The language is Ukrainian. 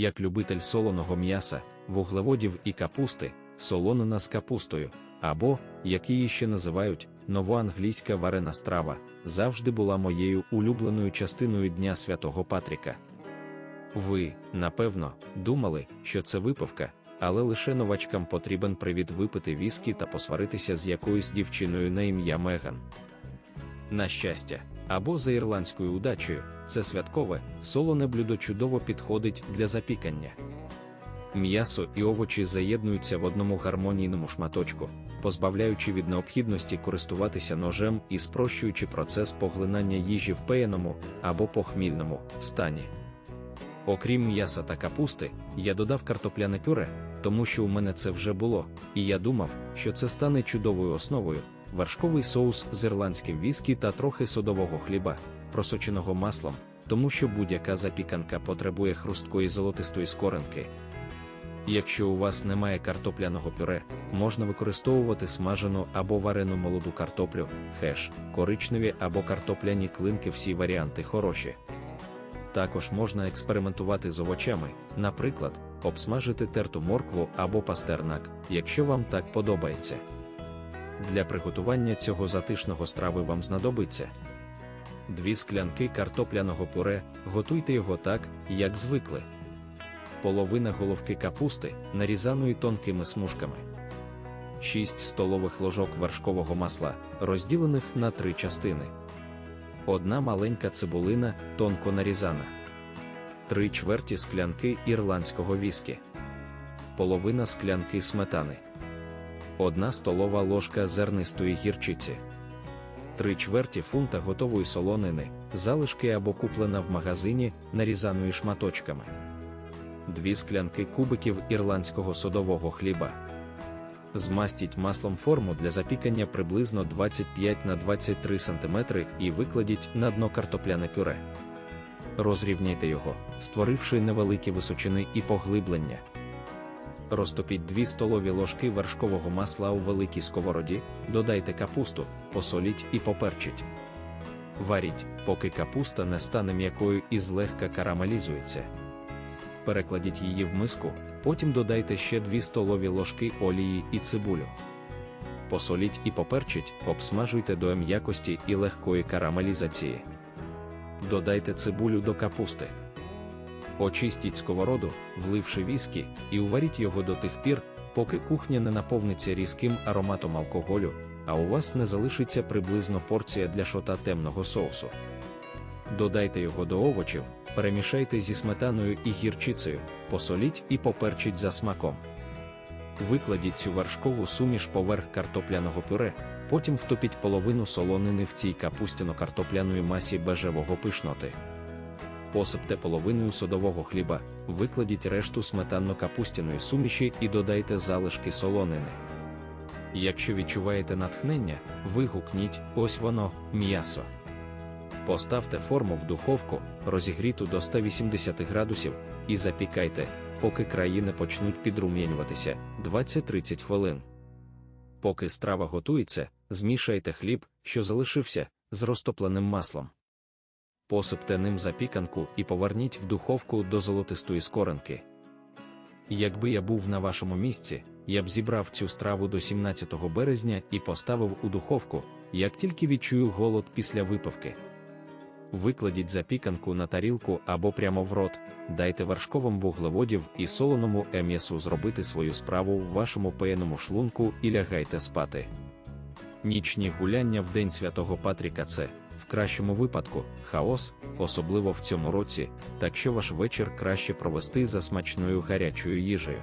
як любитель солоного м'яса, вуглеводів і капусти, солонина з капустою, або, як її ще називають, новоанглійська варена страва, завжди була моєю улюбленою частиною Дня Святого Патріка. Ви, напевно, думали, що це випивка, але лише новачкам потрібен привід випити віскі та посваритися з якоюсь дівчиною на ім'я Меган. На щастя, або за ірландською удачею, це святкове, солоне блюдо чудово підходить для запікання. М'ясо і овочі заєднуються в одному гармонійному шматочку, позбавляючи від необхідності користуватися ножем і спрощуючи процес поглинання їжі в пеяному або похмільному стані. Окрім м'яса та капусти, я додав картопляне пюре, тому що у мене це вже було, і я думав, що це стане чудовою основою, вершковий соус з ірландським віскі та трохи содового хліба, просоченого маслом, тому що будь-яка запіканка потребує хрусткої золотистої скоринки. Якщо у вас немає картопляного пюре, можна використовувати смажену або варену молоду картоплю, хеш, коричневі або картопляні клинки, всі варіанти хороші. Також можна експериментувати з овочами, наприклад, обсмажити терту моркву або пастернак, якщо вам так подобається. Для приготування цього затишного страви вам знадобиться дві склянки картопляного пюре, готуйте його так, як звикли. Половина головки капусти, нарізаної тонкими смужками. 6 столових ложок вершкового масла, розділених на три частини. Одна маленька цибулина, тонко нарізана. Три чверті склянки ірландського віскі. Половина склянки сметани. Одна столова ложка зернистої гірчиці. Три чверті фунта готової солонини, залишки або куплена в магазині, нарізаної шматочками. Дві склянки кубиків ірландського содового хліба. Змастіть маслом форму для запікання приблизно 25 на 23 см і викладіть на дно картопляне пюре. Розрівняйте його, створивши невеликі височини і поглиблення. Розтопіть 2 столові ложки вершкового масла у великій сковороді, додайте капусту, посоліть і поперчіть. Варіть, поки капуста не стане м'якою і злегка карамелізується. Перекладіть її в миску, потім додайте ще 2 столові ложки олії і цибулю. Посоліть і поперчіть, обсмажуйте до м'якості і легкої карамелізації. Додайте цибулю до капусти. Очистіть сковороду, вливши віскі, і уваріть його до тих пір, поки кухня не наповниться різким ароматом алкоголю, а у вас не залишиться приблизно порція для шота темного соусу. Додайте його до овочів, перемішайте зі сметаною і гірчицею, посоліть і поперчіть за смаком. Викладіть цю вершкову суміш поверх картопляного пюре, потім втопіть половину солонини в цій капустяно-картопляної масі бежевого пишноти. Посипте половиною содового хліба, викладіть решту сметанно-капустяної суміші і додайте залишки солонини. Якщо відчуваєте натхнення, вигукніть ось воно, м'ясо. Поставте форму в духовку, розігріту до 180 градусів, і запікайте, поки краї не почнуть підрум'янюватися 20-30 хвилин. Поки страва готується, змішайте хліб, що залишився, з розтопленим маслом. Посипте ним запіканку і поверніть в духовку до золотистої скоринки. Якби я був на вашому місці, я б зібрав цю страву до 17 березня і поставив у духовку, як тільки відчую голод після випивки. Викладіть запіканку на тарілку або прямо в рот, дайте вершковим вуглеводів і солоному ем'ясу зробити свою справу в вашому пеяному шлунку і лягайте спати. Нічні гуляння в День Святого Патріка це, в кращому випадку, хаос, особливо в цьому році, так що ваш вечір краще провести за смачною гарячою їжею.